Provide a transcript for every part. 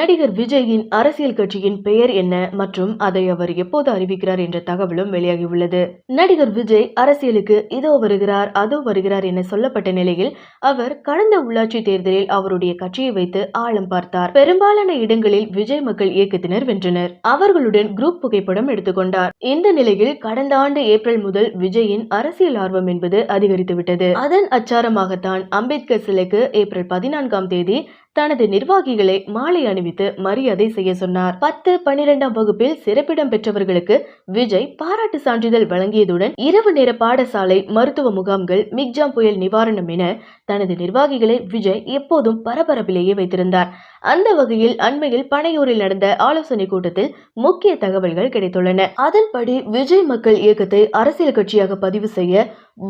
நடிகர் விஜயின் அரசியல் கட்சியின் பெயர் என்ன மற்றும் அதை அவர் எப்போது அறிவிக்கிறார் என்ற தகவலும் வெளியாகியுள்ளது. நடிகர் விஜய் அரசியலுக்கு இதோ வருகிறார் அதோ வருகிறார் என சொல்லப்பட்ட நிலையில் அவர் கடந்த உள்ளாட்சி தேர்தலில் அவருடைய கட்சியை வைத்து ஆழம் பார்த்தார். பெரும்பாலான இடங்களில் விஜய் மக்கள் இயக்கத்தினர் வென்றனர். அவர்களுடன் குரூப் புகைப்படம் எடுத்துக்கொண்டார் இந்த நிலையில் கடந்த ஆண்டு ஏப்ரல் முதல் விஜயின் அரசியல் ஆர்வம் என்பது அதிகரித்துவிட்டது. அதன் அச்சாரமாகத்தான் அம்பேத்கர் சிலைக்கு ஏப்ரல் பதினான்காம் தேதி தனது நிர்வாகிகளை மாலை அணிவித்து மரியாதை செய்ய சொன்னார். பத்து பன்னிரெண்டாம் வகுப்பில் சிறப்பிடம் பெற்றவர்களுக்கு விஜய் பாராட்டு சான்றிதழ் வழங்கியதுடன் இரவு நேர பாடசாலை மருத்துவ முகாம்கள் மிக்ஜாம் புயல் நிவாரணம் என தனது நிர்வாகிகளை விஜய் எப்போதும் பரபரப்பிலேயே வைத்திருந்தார். அந்த வகையில் அண்மையில் பனையூரில் நடந்த ஆலோசனை கூட்டத்தில் முக்கிய தகவல்கள் கிடைத்துள்ளன. அதன்படி விஜய் மக்கள் இயக்கத்தை அரசியல் கட்சியாக பதிவு செய்ய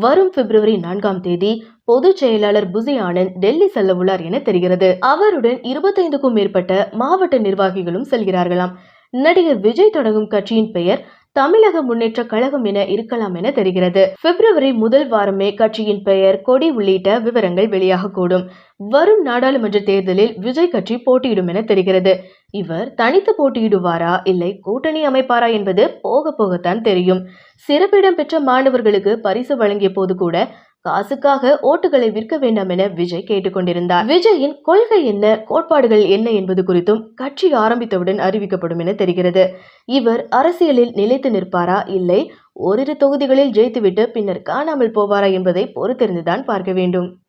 வரும் பிப்ரவரி நான்காம் தேதி பொதுச் செயலாளர் புசி ஆனந்த் டெல்லி செல்ல உள்ளார் என தெரிகிறது. அவருடன் இருபத்தைந்துக்கும் மேற்பட்ட மாவட்ட நிர்வாகிகளும் செல்கிறார்களாம். நடிகர் விஜய் தொடங்கும் கட்சியின் பெயர் தமிழக முன்னேற்ற கழகம் என இருக்கலாம் என தெரிகிறது. பிப்ரவரி முதல் வாரமே கட்சியின் பெயர் கொடி உள்ளிட்ட விவரங்கள் வெளியாகக்கூடும். வரும் நாடாளுமன்ற தேர்தலில் விஜய் கட்சி போட்டியிடும் என தெரிகிறது. இவர் தனித்து போட்டியிடுவாரா இல்லை கூட்டணி அமைப்பாரா என்பது போக போகத்தான் தெரியும். சிறப்பிடம் பெற்ற மாணவர்களுக்கு பரிசு வழங்கிய போது கூட காசுக்காக ஓட்டுகளை விற்க வேண்டாம் என விஜய் கேட்டுக்கொண்டிருந்தார். விஜயின் கொள்கை என்ன கோட்பாடுகள் என்ன என்பது குறித்தும் கட்சி ஆரம்பித்தவுடன் அறிவிக்கப்படும் என தெரிகிறது. இவர் அரசியலில் நிலைத்து நிற்பாரா இல்லை ஓரிரு தொகுதிகளில் ஜெயித்துவிட்டு பின்னர் காணாமல் போவாரா என்பதை பொறுத்திருந்துதான் பார்க்க வேண்டும்.